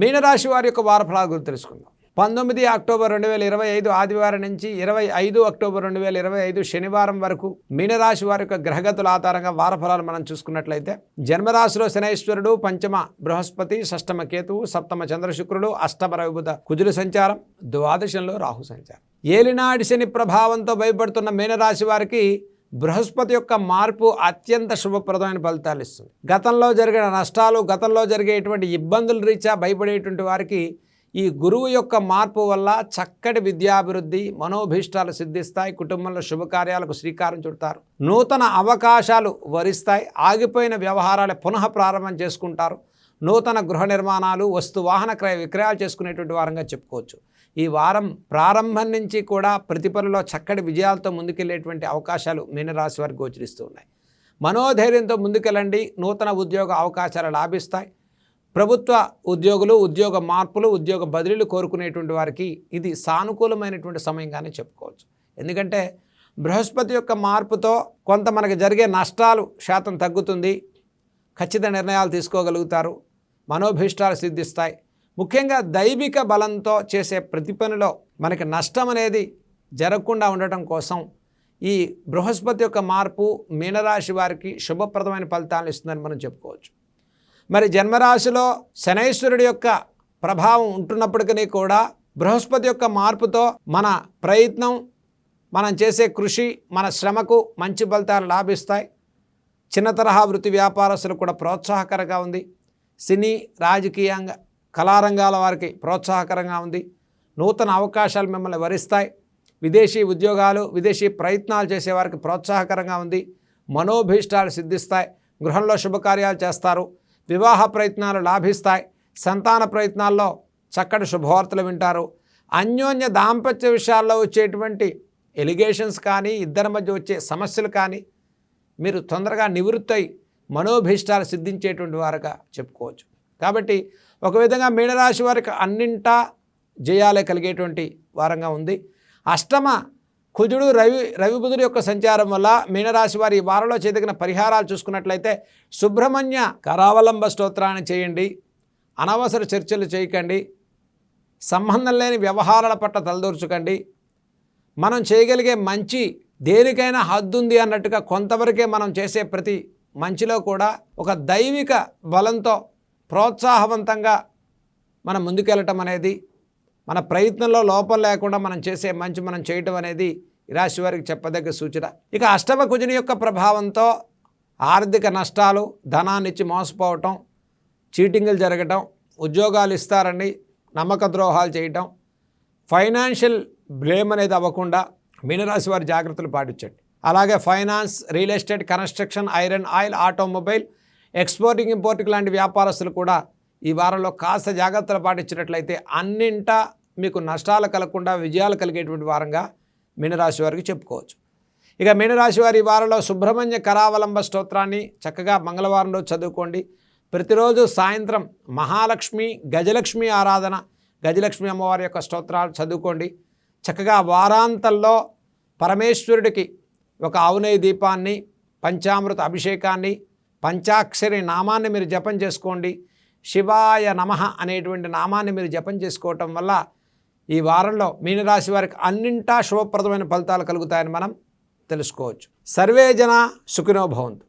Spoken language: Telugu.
మీనరాశి వారి యొక్క వార ఫలాల గురించి తెలుసుకుందాం. పంతొమ్మిది అక్టోబర్ రెండు వేల ఇరవై ఐదు ఆదివారం నుంచి ఇరవై ఐదు అక్టోబర్ రెండు వేల ఇరవై ఐదు శనివారం వరకు మీనరాశి వారి యొక్క గ్రహగతుల ఆధారంగా వారఫలాలు మనం చూసుకున్నట్లయితే జన్మరాశిలో శనైశ్వరుడు పంచమ బృహస్పతి షష్టమ కేతువు సప్తమ చంద్రశుక్రుడు అష్టమ రవిబుధ కుజుల సంచారం ద్వాదశంలో రాహు సంచారం. ఏలినాడి శని ప్రభావంతో భయపడుతున్న మీనరాశి వారికి బృహస్పతి యొక్క మార్పు అత్యంత శుభప్రదమైన ఫలితాలు ఇస్తుంది. గతంలో జరిగిన నష్టాలు గతంలో జరిగేటువంటి ఇబ్బందుల రీత్యా భయపడేటువంటి వారికి ఈ గురువు యొక్క మార్పు వల్ల చక్కటి విద్యాభివృద్ధి మనోభీష్టాలు సిద్ధిస్తాయి కుటుంబంలో శుభకార్యాలకు శ్రీకారం చుడతారు. నూతన అవకాశాలు వరిస్తాయి ఆగిపోయిన వ్యవహారాలు పునః ప్రారంభం చేసుకుంటారు. నూతన గృహ నిర్మాణాలు వస్తు వాహన క్రయ విక్రయాలు చేసుకునేటువంటి వారంగా చెప్పుకోవచ్చు. ఈ వారం ప్రారంభం నుంచి కూడా ప్రతిపరలో చక్కటి విజయాలతో ముందుకెళ్ళేటువంటి అవకాశాలు మీనరాశి వారికి గోచరిస్తూ ఉన్నాయి. మనోధైర్యంతో ముందుకెళ్ళండి. నూతన ఉద్యోగ అవకాశాలు లాభిస్తాయి. ప్రభుత్వ ఉద్యోగులు ఉద్యోగ మార్పులు ఉద్యోగ బదిలీలు కోరుకునేటువంటి వారికి ఇది సానుకూలమైనటువంటి సమయంగానే చెప్పుకోవచ్చు. ఎందుకంటే బృహస్పతి యొక్క మార్పుతో కొంత మనకి జరిగే నష్టాలు శాతం తగ్గుతుంది. ఖచ్చిత నిర్ణయాలు తీసుకోగలుగుతారు. మనోభీష్టాలు సిద్ధిస్తాయి. ముఖ్యంగా దైవిక బలంతో చేసే ప్రతి పనిలో మనకి నష్టం అనేది జరగకుండా ఉండటం కోసం ఈ బృహస్పతి యొక్క మార్పు మీనరాశి వారికి శుభప్రదమైన ఫలితాలను ఇస్తుందని మనం చెప్పుకోవచ్చు. మరి జన్మరాశిలో శనైశ్వరుడి యొక్క ప్రభావం ఉంటున్నప్పటికీ కూడా బృహస్పతి యొక్క మార్పుతో మన ప్రయత్నం మనం చేసే కృషి మన శ్రమకు మంచి ఫలితాలు లాభిస్తాయి. చిన్న తరహా వృత్తి వ్యాపారస్తులు కూడా ప్రోత్సాహకరంగా ఉంది. సినీ రాజకీయంగా కళారంగాల వారికి ప్రోత్సాహకరంగా ఉంది. నూతన అవకాశాలు మిమ్మల్ని వరిస్తాయి. విదేశీ ఉద్యోగాలు విదేశీ ప్రయత్నాలు చేసేవారికి ప్రోత్సాహకరంగా ఉంది. మనోభీష్టాలు సిద్ధిస్తాయి. గృహంలో శుభకార్యాలు చేస్తారు. వివాహ ప్రయత్నాలు లాభిస్తాయి. సంతాన ప్రయత్నాల్లో చక్కటి శుభవార్తలు వింటారు. అన్యోన్య దాంపత్య విషయాల్లో వచ్చేటువంటి ఎలిగేషన్స్ కానీ ఇద్దరి మధ్య వచ్చే సమస్యలు కానీ మీరు తొందరగా నివృత్తై మనోభీష్టాలు సిద్ధించేటువంటి వారుగా చెప్పుకోవచ్చు. కాబట్టి ఒక విధంగా మీనరాశి వారికి అన్నింటా జయాలే కలిగేటువంటి వారంగా ఉంది. అష్టమ కుజుడు రవి రవిబుధుడు యొక్క సంచారం వల్ల మీనరాశి వారి వారంలో చేదగిన పరిహారాలు చూసుకున్నట్లయితే సుబ్రహ్మణ్య కరావలంబ స్తోత్రాన్ని చేయండి. అనవసర చర్చలు చేయకండి. సంబంధం లేని వ్యవహారాల పట్ల తలదూర్చకండి. మనం చేయగలిగే మంచి దేనికైనా హద్దు ఉంది అన్నట్టుగా కొంతవరకే మనం చేసే ప్రతి మంచిలో కూడా ఒక దైవిక బలంతో ప్రోత్సాహవంతంగా మనం ముందుకెళ్ళటం అనేది మన ప్రయత్నంలో లోపం లేకుండా మనం చేసే మంచి మనం చేయటం అనేది ఈ రాశి వారికి చెప్పదగ్గ సూచన. ఇక అష్టమ కుజుని యొక్క ప్రభావంతో ఆర్థిక నష్టాలు ధనాన్నిచ్చి మోసపోవటం చీటింగులు జరగటం ఉద్యోగాలు ఇస్తారని నమ్మక ద్రోహాలు చేయటం ఫైనాన్షియల్ బ్లేమ్ అనేది అవ్వకుండా మీనరాశి వారి జాగ్రత్తలు పాటించండి. అలాగే finance real estate construction iron oil automobile exporting importing లాంటి వ్యాపారస్తులు కూడా ఈ వారంలో కాస్త జాగ్రత్తలు పాటించినట్లయితే అన్నింటా మీకు నష్టాలు కలగకుండా విజయాలు కలిగేటువంటి వారంగా మీనరాశి వారికి చెప్పుకోవచ్చు. ఇక మీనరాశి వారి ఈ వారంలో సుబ్రహ్మణ్య కరావలంబ స్తోత్రాన్ని చక్కగా మంగళవారం రోజు చదువుకోండి. ప్రతిరోజు సాయంత్రం మహాలక్ష్మి గజలక్ష్మి ఆరాధన గజలక్ష్మి అమ్మవారి యొక్క స్తోత్రాలు చదువుకోండి. చక్కగా వారాంతంలో పరమేశ్వరుడికి ఒక ఆవునేయి దీపాన్ని పంచామృత అభిషేకాన్ని పంచాక్షరి నామాన్ని మీరు జపం చేసుకోండి. శివాయ నమః అనేటువంటి నామాన్ని మీరు జపం చేసుకోవటం వల్ల ఈ వారంలో మీనరాశి వారికి అన్నింటా శుభప్రదమైన ఫలితాలు కలుగుతాయని మనం తెలుసుకోవచ్చు. సర్వే జన సుఖినోభవంతు